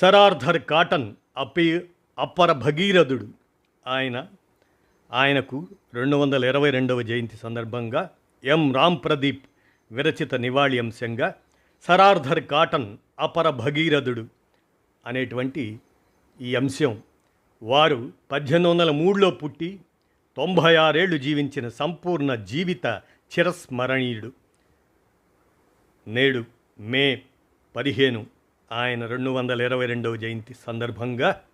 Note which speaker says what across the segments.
Speaker 1: సరార్థర్ cotton అప్పి అప్పర భగీరథుడు. ఆయన ఆయనకు రెండు వందల ఇరవై రెండవ జయంతి సందర్భంగా ఎం. రామ్ ప్రదీప్ విరచిత నివాళి అంశంగా సరార్థర్ కాటన్ అపర భగీరథుడు అనేటువంటి ఈ అంశం. వారు పద్దెనిమిది వందల మూడులో పుట్టి తొంభై ఆరేళ్ళు జీవించిన సంపూర్ణ జీవిత చిరస్మరణీయుడు. నేడు మే పదిహేను. ఆయన రెండు వందల ఇరవై రెండవ జయంతి సందర్భంగా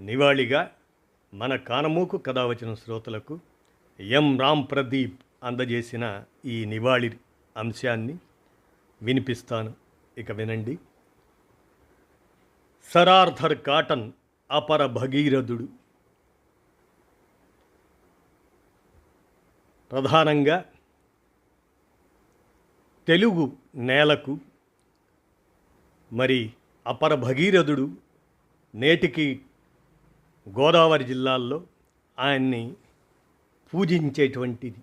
Speaker 1: నివాళిగా మన కానమూకు కథావచన శ్రోతలకు ఎం రామ్ ప్రదీప్ అందజేసిన ఈ నివాళి అంశాన్ని వినిపిస్తాను. ఇక వినండి. సరార్థర్ కాటన్ అపర భగీరథుడు. ప్రధానంగా తెలుగు నేలకు మరి అపర భగీరథుడు నేటికి గోదావరి జిల్లాల్లో ఆయన్ని పూజించేటువంటిది.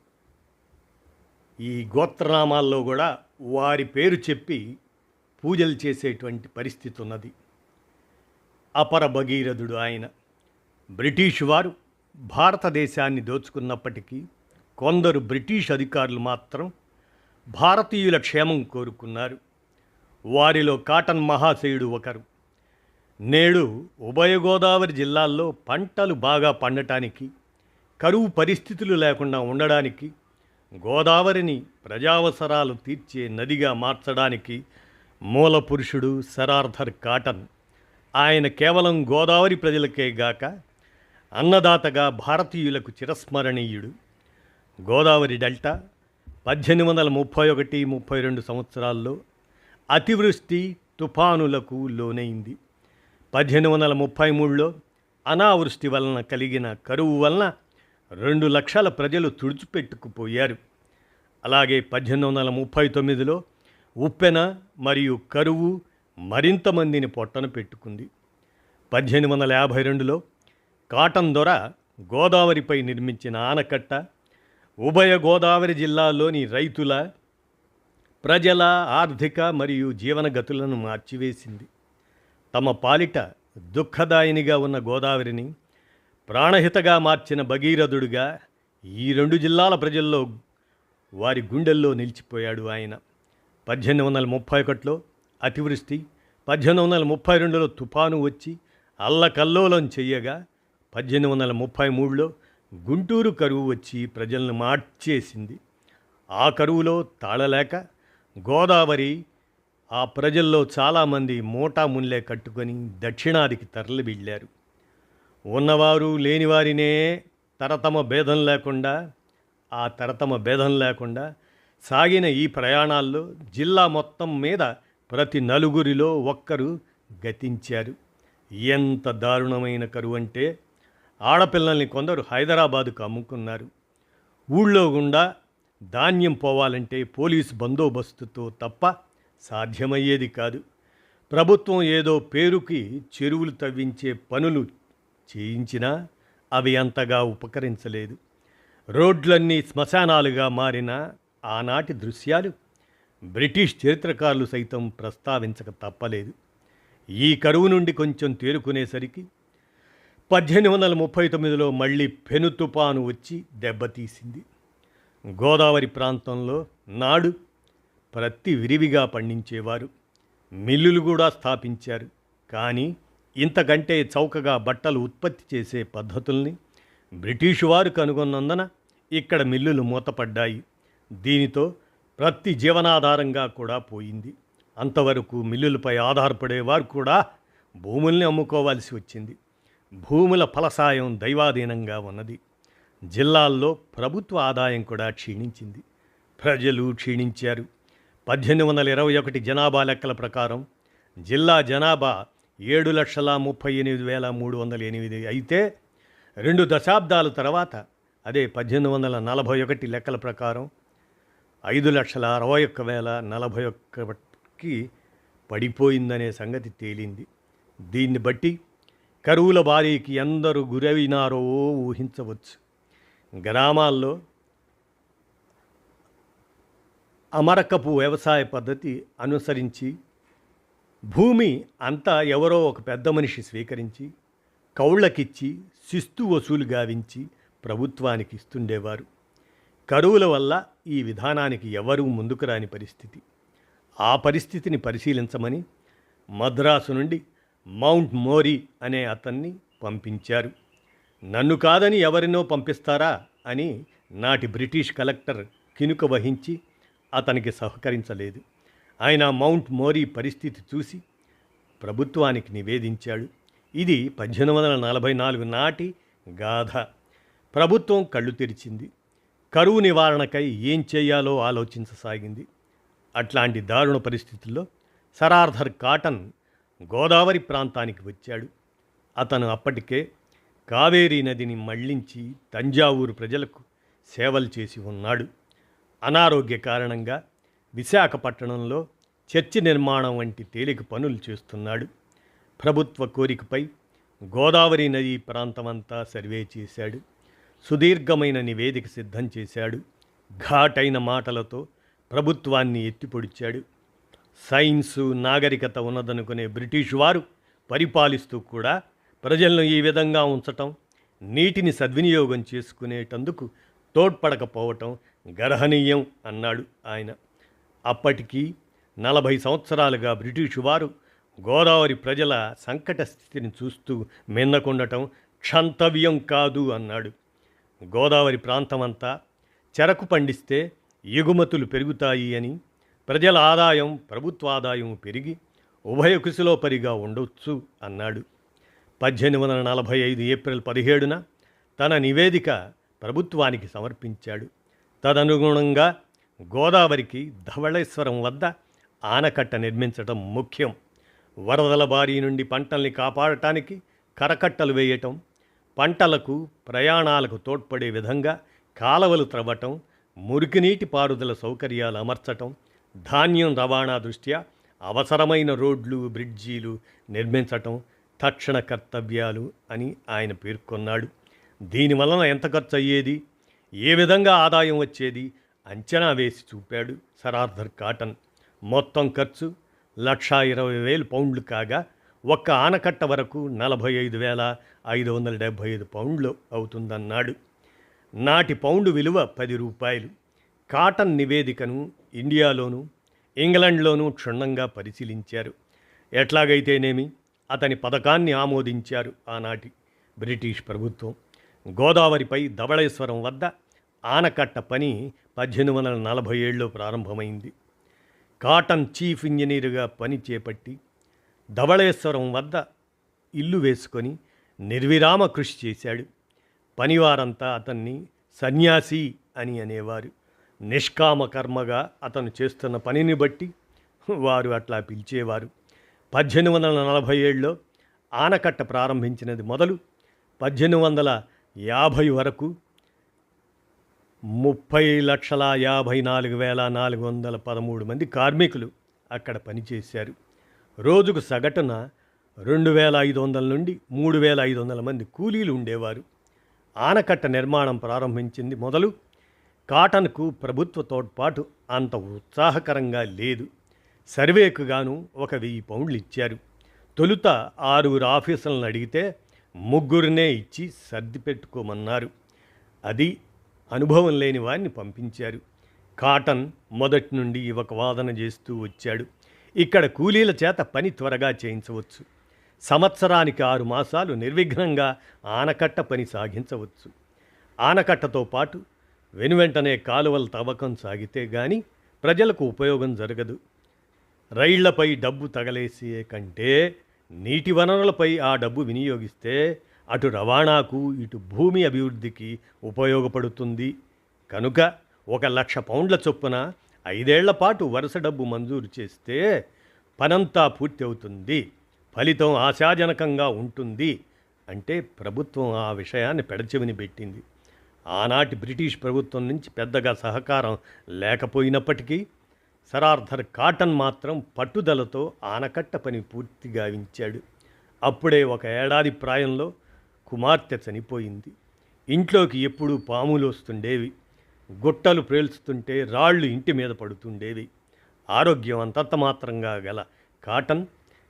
Speaker 1: ఈ గోత్రనామాల్లో కూడా వారి పేరు చెప్పి పూజలు చేసేటువంటి పరిస్థితి ఉన్నది అపర భగీరథుడు ఆయన. బ్రిటిష్ వారు భారతదేశాన్ని దోచుకున్నప్పటికీ కొందరు బ్రిటిష్ అధికారులు మాత్రం భారతీయుల క్షేమం కోరుకున్నారు. వారిలో కాటన్ మహాశయుడు ఒకరు. నేడు ఉభయ గోదావరి జిల్లాల్లో పంటలు బాగా పండటానికి కరువు పరిస్థితులు లేకుండా ఉండడానికి గోదావరిని ప్రజావసరాలు తీర్చే నదిగా మార్చడానికి మూల పురుషుడు సరార్థర్ కాటన్. ఆయన కేవలం గోదావరి ప్రజలకే గాక అన్నదాతగా భారతీయులకు చిరస్మరణీయుడు. గోదావరి డెల్టా పద్దెనిమిది వందల ముప్పై ఒకటి ముప్పై రెండు సంవత్సరాల్లో అతివృష్టి తుఫానులకు లోనైంది. పద్దెనిమిది వందల ముప్పై మూడులో అనావృష్టి వలన కలిగిన కరువు వలన రెండు లక్షల ప్రజలు తుడిచిపెట్టుకుపోయారు. అలాగే పద్దెనిమిది వందల ముప్పై తొమ్మిదిలో ఉప్పెన మరియు కరువు మరింత మందిని పొట్టన పెట్టుకుంది. పద్దెనిమిది వందల యాభై రెండులో కాటన్ దొర గోదావరిపై నిర్మించిన ఆనకట్ట ఉభయ గోదావరి జిల్లాలోని రైతుల ప్రజల ఆర్థిక మరియు జీవన గతులను మార్చివేసింది. తమ పాలిట దుఃఖదాయినిగా ఉన్న గోదావరిని ప్రాణహితగా మార్చిన భగీరథుడుగా ఈ రెండు జిల్లాల ప్రజల్లో వారి గుండెల్లో నిలిచిపోయాడు ఆయన. పద్దెనిమిది వందల ముప్పై ఒకటిలో అతివృష్టి పద్దెనిమిది వందల ముప్పై రెండులో తుఫాను వచ్చి అల్లకల్లోలం చెయ్యగా పద్దెనిమిది వందల ముప్పై మూడులో గుంటూరు కరువు వచ్చి ప్రజలను మార్చేసింది. ఆ కరువులో తాళలేక గోదావరి ఆ ప్రజల్లో చాలామంది మోటా ముల్లే కట్టుకొని దక్షిణాదికి తరలి వెళ్ళారు. ఉన్నవారు లేనివారినే తరతమ భేదం లేకుండా ఆ తరతమ భేదం లేకుండా సాగిన ఈ ప్రయాణాల్లో జిల్లా మొత్తం మీద ప్రతి నలుగురిలో ఒక్కరు గతించారు. ఎంత దారుణమైన కరువు అంటే ఆడపిల్లల్ని కొందరు హైదరాబాదుకు అమ్ముకున్నారు. ఊళ్ళో గుండా ధాన్యం పోవాలంటే పోలీసు బందోబస్తుతో తప్ప సాధ్యమయ్యేది కాదు. ప్రభుత్వం ఏదో పేరుకి చెరువులు తవ్వించే పనులు చేయించినా అవి అంతగా ఉపకరించలేదు. రోడ్లన్నీ శ్మశానాలుగా మారిన ఆనాటి దృశ్యాలు బ్రిటిష్ చరిత్రకారులు సైతం ప్రస్తావించక తప్పలేదు. ఈ కరువు నుండి కొంచెం తేరుకునేసరికి పద్దెనిమిది వందల ముప్పై తొమ్మిదిలో మళ్ళీ పెను తుపాను వచ్చి దెబ్బతీసింది. గోదావరి ప్రాంతంలో నాడు ప్రతి విరివిగా పండించేవారు. మిల్లులు కూడా స్థాపించారు. కానీ ఇంతకంటే చౌకగా బట్టలు ఉత్పత్తి చేసే పద్ధతుల్ని బ్రిటిష్ వారు కనుగొన్నందున ఇక్కడ మిల్లులు మూతపడ్డాయి. దీనితో ప్రతి జీవనాధారంగా కూడా పోయింది. అంతవరకు మిల్లులపై ఆధారపడేవారు కూడా భూముల్ని అమ్ముకోవాల్సి వచ్చింది. భూముల ఫలసాయం దైవాధీనంగా ఉన్నది. జిల్లాల్లో ప్రభుత్వ ఆదాయం కూడా క్షీణించింది. ప్రజలు క్షీణించారు. పద్దెనిమిది వందల ఇరవై ఒకటి జనాభా లెక్కల ప్రకారం జిల్లా జనాభా ఏడు లక్షల ముప్పై ఎనిమిది వేల మూడు వందల ఎనిమిది అయితే రెండు దశాబ్దాల తర్వాత అదే పద్దెనిమిది వందల నలభై ఒకటి లెక్కల ప్రకారం ఐదు లక్షల అరవై ఒక్క వేల నలభై ఒక్కకి పడిపోయిందనే సంగతి తేలింది. దీన్ని బట్టి కరువుల బారీకి ఎందరు గురవినారో ఊహించవచ్చు. గ్రామాల్లో అమరకపు వ్యవసాయ పద్ధతి అనుసరించి భూమి అంతా ఎవరో ఒక పెద్ద మనిషి స్వీకరించి కౌళ్ళకిచ్చి శిస్తు వసూలు గావించి ప్రభుత్వానికి ఇస్తుండేవారు. కరువుల వల్ల ఈ విధానానికి ఎవరూ ముందుకు రాని పరిస్థితి. ఆ పరిస్థితిని పరిశీలించమని మద్రాసు నుండి మౌంట్ మోరీ అనే అతన్ని పంపించారు. నన్ను కాదని ఎవరినో పంపిస్తారా అని నాటి బ్రిటిష్ కలెక్టర్ కినుక వహించి అతనికి సహకరించలేదు. ఆయన మౌంట్ మోరీ పరిస్థితి చూసి ప్రభుత్వానికి నివేదించాడు. ఇది పద్దెనిమిది వందల నలభై నాలుగు నాటి గాథ. ప్రభుత్వం కళ్ళు తెరిచింది. కరువు నివారణకై ఏం చేయాలో ఆలోచించసాగింది. అట్లాంటి దారుణ పరిస్థితుల్లో సరార్థర్ కాటన్ గోదావరి ప్రాంతానికి వచ్చాడు. అతను అప్పటికే కావేరీ నదిని మళ్ళించి తంజావూరు ప్రజలకు సేవలు చేసి ఉన్నాడు. అనారోగ్య కారణంగా విశాఖపట్టణంలో చర్చి నిర్మాణం వంటి తేలిక పనులు చేస్తున్నాడు. ప్రభుత్వ కోరికపై గోదావరి నదీ ప్రాంతమంతా సర్వే చేశాడు. సుదీర్ఘమైన నివేదిక సిద్ధం చేశాడు. ఘాటైన మాటలతో ప్రభుత్వాన్ని ఎత్తిపొడిచాడు. సైన్సు నాగరికత ఉన్నదనుకునే బ్రిటిష్ వారు పరిపాలిస్తూ కూడా ప్రజలను ఈ విధంగా ఉంచటం నీటిని సద్వినియోగం చేసుకునేటందుకు తోడ్పడకపోవటం గర్హనీయం అన్నాడు ఆయన. అప్పటికి నలభై సంవత్సరాలుగా బ్రిటిషు వారు గోదావరి ప్రజల సంకట స్థితిని చూస్తూ మిన్నకుండటం క్షంతవ్యం కాదు అన్నాడు. గోదావరి ప్రాంతమంతా చెరకు పండిస్తే ఎగుమతులు పెరుగుతాయి అని ప్రజల ఆదాయం ప్రభుత్వ ఆదాయం పెరిగి ఉభయ కుశలోపరిగా ఉండొచ్చు అన్నాడు. పద్దెనిమిది వందల నలభై ఐదు ఏప్రిల్ పదిహేడున తన నివేదిక ప్రభుత్వానికి సమర్పించాడు. తదనుగుణంగా గోదావరికి ధవళేశ్వరం వద్ద ఆనకట్ట నిర్మించటం ముఖ్యం. వరదల బారి నుండి పంటల్ని కాపాడటానికి కరకట్టలు వేయటం పంటలకు ప్రయాణాలకు తోడ్పడే విధంగా కాలవలు త్రవ్వటం మురికినీటి పారుదల సౌకర్యాలు అమర్చటం ధాన్యం రవాణా దృష్ట్యా అవసరమైన రోడ్లు బ్రిడ్జీలు నిర్మించటం తక్షణ కర్తవ్యాలు అని ఆయన పేర్కొన్నాడు. దీనివలన ఎంత ఖర్చు అయ్యేది ఏ విధంగా ఆదాయం వచ్చేది? అంచనా వేసి చూపాడు సరార్థర్ కాటన్. మొత్తం ఖర్చు లక్షా ఇరవై వేలు పౌండ్లు కాగా ఒక్క ఆనకట్ట వరకు నలభై ఐదు వేల ఐదు వందల డెబ్భై ఐదు పౌండ్లు అవుతుందన్నాడు. నాటి పౌండ్ విలువ పది రూపాయలు. కాటన్ నివేదికను ఇండియాలోనూ ఇంగ్లండ్లోనూ క్షుణ్ణంగా పరిశీలించారు. ఎట్లాగైతేనేమి? అతని పథకాన్ని ఆమోదించారు ఆనాటి బ్రిటిష్ ప్రభుత్వం. గోదావరిపై ధవళేశ్వరం వద్ద ఆనకట్ట పని పద్దెనిమిది వందల నలభై ఏడులో ప్రారంభమైంది. కాటన్ చీఫ్ ఇంజనీరుగా పని చేపట్టి ధవళేశ్వరం వద్ద ఇల్లు వేసుకొని నిర్విరామ కృషి చేశాడు. పనివారంతా అతన్ని సన్యాసి అని అనేవారు. నిష్కామ కర్మగా అతను చేస్తున్న పనిని బట్టి వారు అట్లా పిలిచేవారు. పద్దెనిమిది వందల నలభై ఏడులో ఆనకట్ట ప్రారంభించినది మొదలు పద్దెనిమిది వందల యాభై వరకు ముప్పై లక్షల యాభై నాలుగు వేల నాలుగు వందల పదమూడు మంది కార్మికులు అక్కడ పనిచేశారు. రోజుకు సగటున రెండు వేల ఐదు వందల నుండి మూడు వేల ఐదు వందల మంది కూలీలు ఉండేవారు. ఆనకట్ట నిర్మాణం ప్రారంభించింది మొదలు కాటన్కు ప్రభుత్వ తోడ్పాటు అంత ఉత్సాహకరంగా లేదు. సర్వేకు గాను ఒక వెయ్యి పౌండ్లు ఇచ్చారు. తొలుత ఆరుగురు ఆఫీసర్లను అడిగితే ముగ్గురినే ఇచ్చి సర్ది పెట్టుకోమన్నారు. అది అనుభవం లేని వారిని పంపించారు. కాటన్ మొదటి నుండి ఒక వాదన చేస్తూ వచ్చాడు. ఇక్కడ కూలీల చేత పని త్వరగా చేయించవచ్చు. సంవత్సరానికి ఆరు మాసాలు నిర్విఘ్నంగా ఆనకట్ట పని సాగించవచ్చు. ఆనకట్టతో పాటు వెనువెంటనే కాలువల తవ్వకం సాగితే గాని ప్రజలకు ఉపయోగం జరగదు. రైళ్ళపై డబ్బు తగలేసే కంటే నీటి వనరులపై ఆ డబ్బు వినియోగిస్తే అటు రవాణాకు ఇటు భూమి అభివృద్ధికి ఉపయోగపడుతుంది. కనుక ఒక లక్ష పౌండ్ల చొప్పున ఐదేళ్ళ పాటు వరుస డబ్బు మంజూరు చేస్తే పనంతా పూర్తి అవుతుంది ఫలితం ఆశాజనకంగా ఉంటుంది అంటే ప్రభుత్వం ఆ విషయాన్ని పెడచెవిని పెట్టింది. ఆనాటి బ్రిటిష్ ప్రభుత్వం నుంచి పెద్దగా సహకారం లేకపోయినప్పటికీ సర్ ఆర్థర్ కాటన్ మాత్రం పట్టుదలతో ఆనకట్ట పని పూర్తి గావించాడు. అప్పుడే ఒక ఏడాది ప్రాయంలో కుమార్తె చనిపోయింది. ఇంట్లోకి ఎప్పుడూ పాములు వస్తుండేవి. గుట్టలు ప్రేల్చుతుంటే రాళ్ళు ఇంటి మీద పడుతుండేవి. ఆరోగ్యం అంతంత మాత్రంగా గల కాటన్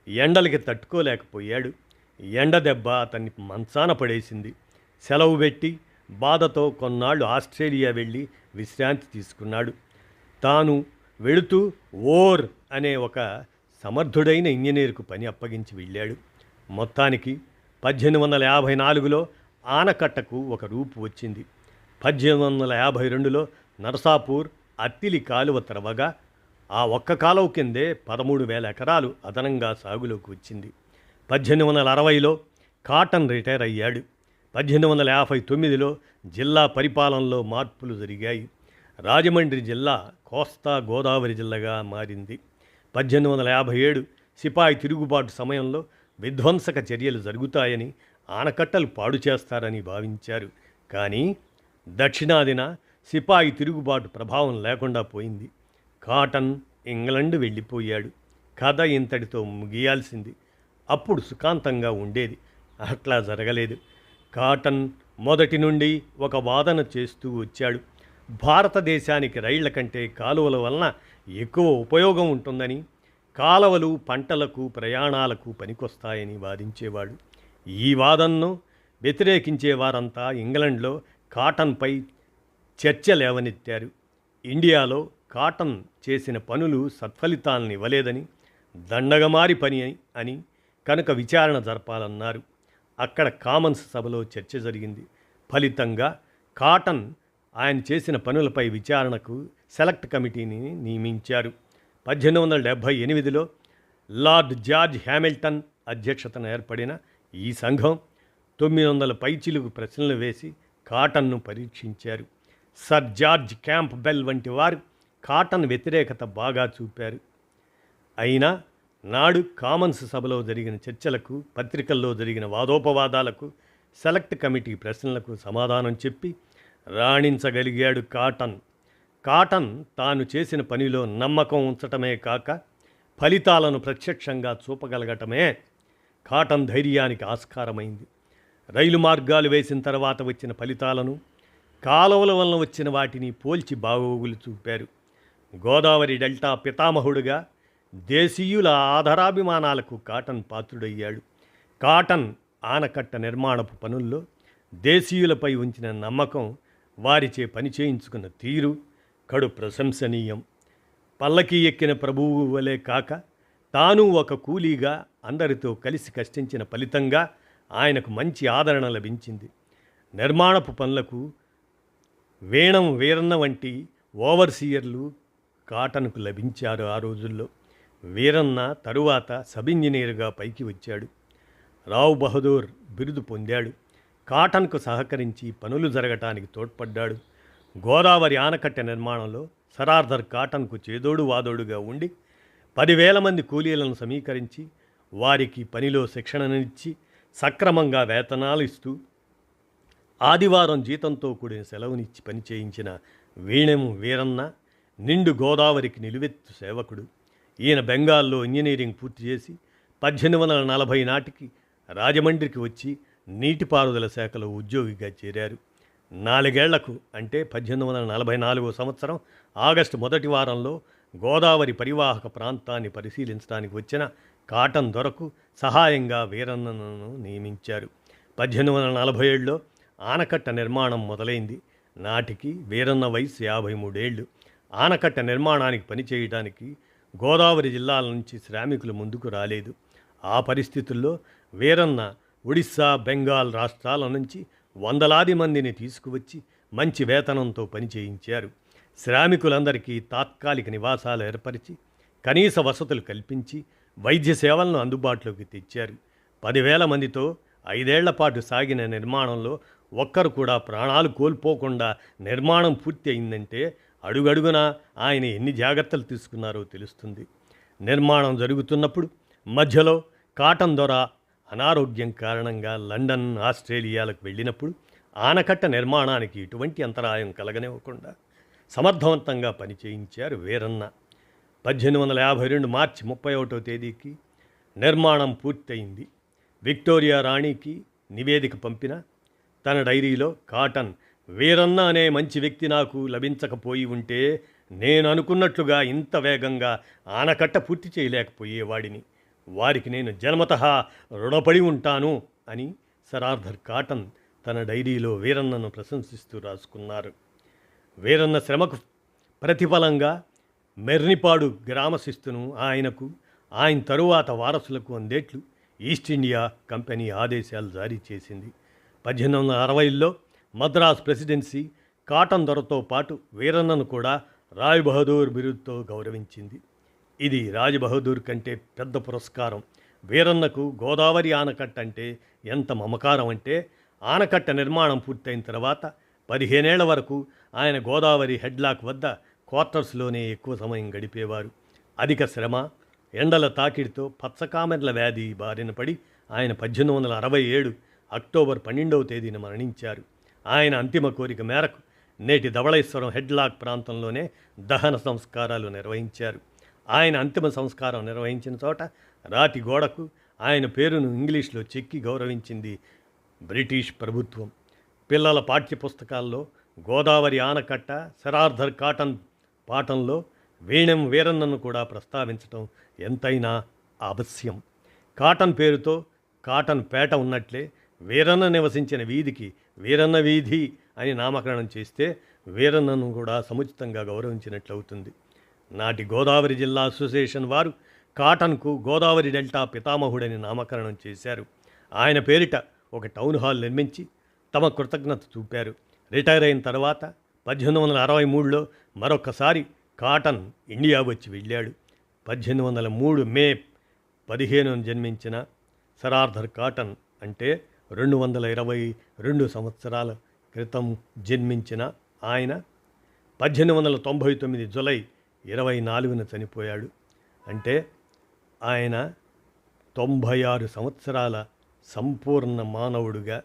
Speaker 1: ఎండలకి తట్టుకోలేకపోయాడు. ఎండ దెబ్బ అతన్ని మంచాన పడేసింది. సెలవు పెట్టి బాధతో కొన్నాళ్ళు ఆస్ట్రేలియా వెళ్ళి విశ్రాంతి తీసుకున్నాడు. తాను వెళుతూ ఓర్ అనే ఒక సమర్థుడైన ఇంజనీర్కు పని అప్పగించి వెళ్ళాడు. మొత్తానికి పద్దెనిమిది వందల యాభై నాలుగులో ఆనకట్టకు ఒక రూపు వచ్చింది. పద్దెనిమిది వందల యాభై రెండులో నరసాపూర్ అత్తిలి కాలువ తరవగా ఆ ఒక్క కాలువ కిందే పదమూడు వేల ఎకరాలు అదనంగా సాగులోకి వచ్చింది. పద్దెనిమిది వందల అరవైలో కాటన్ రిటైర్ అయ్యాడు. పద్దెనిమిది వందల యాభై తొమ్మిదిలో జిల్లా పరిపాలనలో మార్పులు జరిగాయి. రాజమండ్రి జిల్లా కోస్తా గోదావరి జిల్లాగా మారింది. పద్దెనిమిది వందల యాభై ఏడు సిపాయి తిరుగుబాటు సమయంలో విధ్వంసక చర్యలు జరుగుతాయని ఆనకట్టలు పాడు చేస్తారని భావించారు. కానీ దక్షిణాదిన సిపాయి తిరుగుబాటు ప్రభావం లేకుండా పోయింది. కాటన్ ఇంగ్లండ్ వెళ్ళిపోయాడు. కథ ఇంతటితో ముగియాల్సింది. అప్పుడు సుఖాంతంగా ఉండేది. అట్లా జరగలేదు. కాటన్ మొదటి నుండి ఒక వాదన చేస్తూ వచ్చాడు. భారతదేశానికి రైళ్ళ కంటే కాలువల వలన ఎక్కువ ఉపయోగం ఉంటుందని కాలువలు పంటలకు ప్రయాణాలకు పనికొస్తాయని వాదించేవాడు. ఈ వాదనను వ్యతిరేకించే వారంతా ఇంగ్లండ్లో కాటన్పై చర్చ లేవనెత్తారు. ఇండియాలో కాటన్ చేసిన పనులు సత్ఫలితాలను ఇవ్వలేదని దండగమారి పని అని కనుక విచారణ జరపాలన్నారు. అక్కడ కామన్స్ సభలో చర్చ జరిగింది. ఫలితంగా కాటన్ ఆయన చేసిన పనులపై విచారణకు సెలెక్ట్ కమిటీని నియమించారు. పద్దెనిమిది వందల డెబ్భై ఎనిమిదిలో లార్డ్ జార్జ్ హ్యామిల్టన్ అధ్యక్షతన ఏర్పడిన ఈ సంఘం తొమ్మిది వందల పైచిలుగు ప్రశ్నలు వేసి కాటన్ను పరీక్షించారు. సర్ జార్జ్ క్యాంప్ బెల్ వంటి వారు కాటన్ వ్యతిరేకత బాగా చూపారు. అయినా నాడు కామన్స్ సభలో జరిగిన చర్చలకు పత్రికల్లో జరిగిన వాదోపవాదాలకు సెలెక్ట్ కమిటీ ప్రశ్నలకు సమాధానం చెప్పి రాణించగలిగాడు కాటన్. కాటన్ తాను చేసిన పనిలో నమ్మకం ఉంచటమే కాక ఫలితాలను ప్రత్యక్షంగా చూపగలగటమే. కాటన్ ధైర్యానికి ఆస్కారమైంది. రైలు మార్గాలు వేసిన తర్వాత వచ్చిన ఫలితాలను కాలువల వలన వచ్చిన వాటిని పోల్చి బాగోగులు చూపారు. గోదావరి డెల్టా పితామహుడుగా దేశీయుల ఆధారాభిమానాలకు కాటన్ పాత్రుడయ్యాడు. కాటన్ ఆనకట్ట నిర్మాణపు పనుల్లో దేశీయులపై ఉంచిన నమ్మకం వారిచే పని చేయించుకున్న తీరు కడు ప్రశంసనీయం. పల్లకి ఎక్కిన ప్రభువు వలె కాక తాను ఒక కూలీగా అందరితో కలిసి కష్టించిన ఫలితంగా ఆయనకు మంచి ఆదరణ లభించింది. నిర్మాణపు పనులకు వేణం వీరన్న వంటి ఓవర్సీయర్లు కాటన్కు లభించారు ఆ రోజుల్లో. వీరన్న తరువాత సబ్ ఇంజనీర్గా పైకి వచ్చాడు. రావు బహదూర్ బిరుదు పొందాడు. కాటన్కు సహకరించి పనులు జరగటానికి తోడ్పడ్డాడు. గోదావరి ఆనకట్ట నిర్మాణంలో సరార్ధర్ కాటన్కు చేదోడు వాదోడుగా ఉండి పదివేల మంది కూలీలను సమీకరించి వారికి పనిలో శిక్షణనిచ్చి సక్రమంగా వేతనాలు ఇస్తూ ఆదివారం జీతంతో కూడిన సెలవునిచ్చి పని చేయించిన వీణెము వీరన్న నిండు గోదావరికి నిలువెత్తు సేవకుడు. ఈయన బెంగాల్లో ఇంజనీరింగ్ పూర్తి చేసి పద్దెనిమిది వందల నలభై నాటికి రాజమండ్రికి వచ్చి నీటిపారుదల శాఖలో ఉద్యోగిగా చేరారు. నాలుగేళ్ళకు అంటే పద్దెనిమిది వందల నలభై నాలుగో సంవత్సరం ఆగస్టు మొదటి వారంలో గోదావరి పరివాహక ప్రాంతాన్ని పరిశీలించడానికి వచ్చిన కాటన్ దొరకు సహాయంగా వీరన్నను నియమించారు. పద్దెనిమిది వందల నలభై ఏడులో ఆనకట్ట నిర్మాణం మొదలైంది. నాటికి వీరన్న వయసు యాభై మూడేళ్ళు. ఆనకట్ట నిర్మాణానికి పనిచేయడానికి గోదావరి జిల్లాల నుంచి శ్రామికులు ముందుకు రాలేదు. ఆ పరిస్థితుల్లో వీరన్న ఒడిస్సా బెంగాల్ రాష్ట్రాల నుంచి వందలాది మందిని తీసుకువచ్చి మంచి వేతనంతో పనిచేయించారు. శ్రామికులందరికీ తాత్కాలిక నివాసాలు ఏర్పరిచి కనీస వసతులు కల్పించి వైద్య సేవలను అందుబాటులోకి తెచ్చారు. పదివేల మందితో ఐదేళ్ళ పాటు సాగిన నిర్మాణంలో ఒక్కరు కూడా ప్రాణాలు కోల్పోకుండా నిర్మాణం పూర్తి అయిందంటే అడుగడుగున ఆయన ఎన్ని జాగ్రత్తలు తీసుకున్నారో తెలుస్తుంది. నిర్మాణం జరుగుతున్నప్పుడు మధ్యలో కాటన్ దొర అనారోగ్యం కారణంగా లండన్ ఆస్ట్రేలియాలకు వెళ్ళినప్పుడు ఆనకట్ట నిర్మాణానికి ఎటువంటి అంతరాయం కలగనివ్వకుండా సమర్థవంతంగా పనిచేయించారు వీరన్న. పద్దెనిమిది వందల యాభై రెండు మార్చి ముప్పై ఒకటో తేదీకి నిర్మాణం పూర్తయింది. విక్టోరియా రాణికి నివేదిక పంపిన తన డైరీలో కాటన్ వీరన్న అనే మంచి వ్యక్తి నాకు లభించకపోయి ఉంటే నేను అనుకున్నట్లుగా ఇంత వేగంగా ఆనకట్ట పూర్తి చేయలేకపోయేవాడిని. వారికి నేను జన్మత రుణపడి ఉంటాను అని సరార్ధర్ కాటన్ తన డైరీలో వీరన్నను ప్రశంసిస్తూ రాసుకున్నారు. వీరన్న శ్రమకు ప్రతిఫలంగా మెర్నిపాడు గ్రామశిస్తును ఆయనకు ఆయన తరువాత వారసులకు అందేట్లు ఈస్ట్ ఇండియా కంపెనీ ఆదేశాలు జారీ చేసింది. పద్దెనిమిది వందల అరవైలో మద్రాస్ ప్రెసిడెన్సీ కాటన్ దొరతో పాటు వీరన్నను కూడా రాయ్ బహదూర్ బిరుదుతో గౌరవించింది. ఇది రాజబహదూర్ కంటే పెద్ద పురస్కారం. వీరన్నకు గోదావరి ఆనకట్ట అంటే ఎంత మమకారం అంటే ఆనకట్ట నిర్మాణం పూర్తయిన తర్వాత పదిహేనేళ్ళ వరకు ఆయన గోదావరి హెడ్లాక్ వద్ద క్వార్టర్స్లోనే ఎక్కువ సమయం గడిపేవారు. అధిక శ్రమ ఎండల తాకిడితో పచ్చకామెర్ల వ్యాధి బారిన పడి ఆయన పద్దెనిమిది వందల అరవై ఏడు అక్టోబర్ పన్నెండవ తేదీన మరణించారు. ఆయన అంతిమ కోరిక మేరకు నేటి ధవళేశ్వరం హెడ్లాక్ ప్రాంతంలోనే దహన సంస్కారాలు నిర్వహించారు. ఆయన అంతిమ సంస్కారం నిర్వహించిన చోట రాతి గోడకు ఆయన పేరును ఇంగ్లీష్లో చెక్కి గౌరవించింది బ్రిటిష్ ప్రభుత్వం. పిల్లల పాఠ్యపుస్తకాల్లో గోదావరి ఆనకట్ట శరార్ధర్ కాటన్ పాఠంలో వీణెం వీరన్నను కూడా ప్రస్తావించటం ఎంతైనా అవశ్యం కాటన్ పేరుతో కాటన్ పేట ఉన్నట్లే వీరన్న నివసించిన వీధికి వీరన్న వీధి అని నామకరణం చేస్తే వీరన్నను కూడా సముచితంగా గౌరవించినట్లవుతుంది. నాటి గోదావరి జిల్లా అసోసియేషన్ వారు కాటన్కు గోదావరి డెల్టా పితామహుడని నామకరణం చేశారు. ఆయన పేరిట ఒక టౌన్ హాల్ నిర్మించి తమ కృతజ్ఞత చూపారు. రిటైర్ అయిన తర్వాత పద్దెనిమిది వందల అరవై మూడులో మరొకసారి కాటన్ ఇండియా వచ్చి వెళ్ళాడు. పద్దెనిమిది వందల మూడు మే పదిహేనున జన్మించిన సరార్థర్ కాటన్ అంటే రెండు వందల ఇరవై రెండు సంవత్సరాల క్రితం జన్మించిన ఆయన. పద్దెనిమిది వందల తొంభై తొమ్మిది జులై ఇరవై నాలుగున చనిపోయాడు. అంటే ఆయన తొంభై ఆరు సంవత్సరాల సంపూర్ణ మానవుడుగా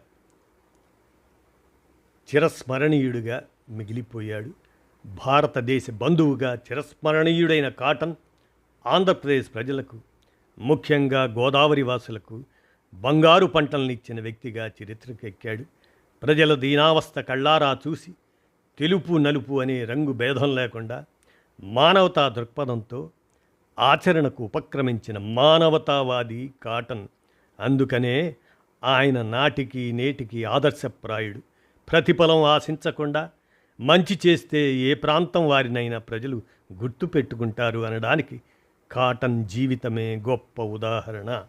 Speaker 1: చిరస్మరణీయుడిగా మిగిలిపోయాడు. భారతదేశ బంధువుగా చిరస్మరణీయుడైన కాటన్ ఆంధ్రప్రదేశ్ ప్రజలకు ముఖ్యంగా గోదావరి వాసులకు బంగారు పంటలనిచ్చిన వ్యక్తిగా చరిత్రకెక్కాడు. ప్రజల దీనావస్థ కళ్ళారా చూసి తెలుపు నలుపు అనే రంగు భేదం లేకుండా మానవతా దృక్పథంతో ఆచరణకు ఉపక్రమించిన మానవతావాది కాటన్. అందుకనే ఆయన నాటికి నేటికి ఆదర్శప్రాయుడు. ప్రతిఫలం ఆశించకుండా మంచి చేస్తే ఏ ప్రాంతం వారినైనా ప్రజలు గుర్తు పెట్టుకుంటారు అనడానికి కాటన్ జీవితమే గొప్ప ఉదాహరణ.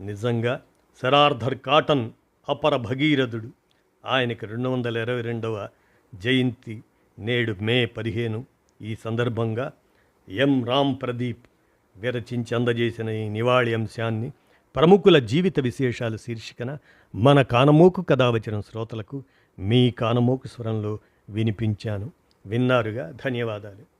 Speaker 1: నిజంగా సరార్థర్ కాటన్ అపర భగీరథుడు. ఆయనకి రెండు వందల ఇరవై రెండవ జయంతి నేడు మే పదిహేను. ఈ సందర్భంగా ఎం. రామ్ ప్రదీప్ విరచించి అందజేసిన ఈ నివాళి అంశాన్ని ప్రముఖుల జీవిత విశేషాలు శీర్షికన మన కానమోకు కథ వచ్చిన శ్రోతలకు మీ కానమోకు స్వరంలో వినిపించాను. విన్నారుగా? ధన్యవాదాలు.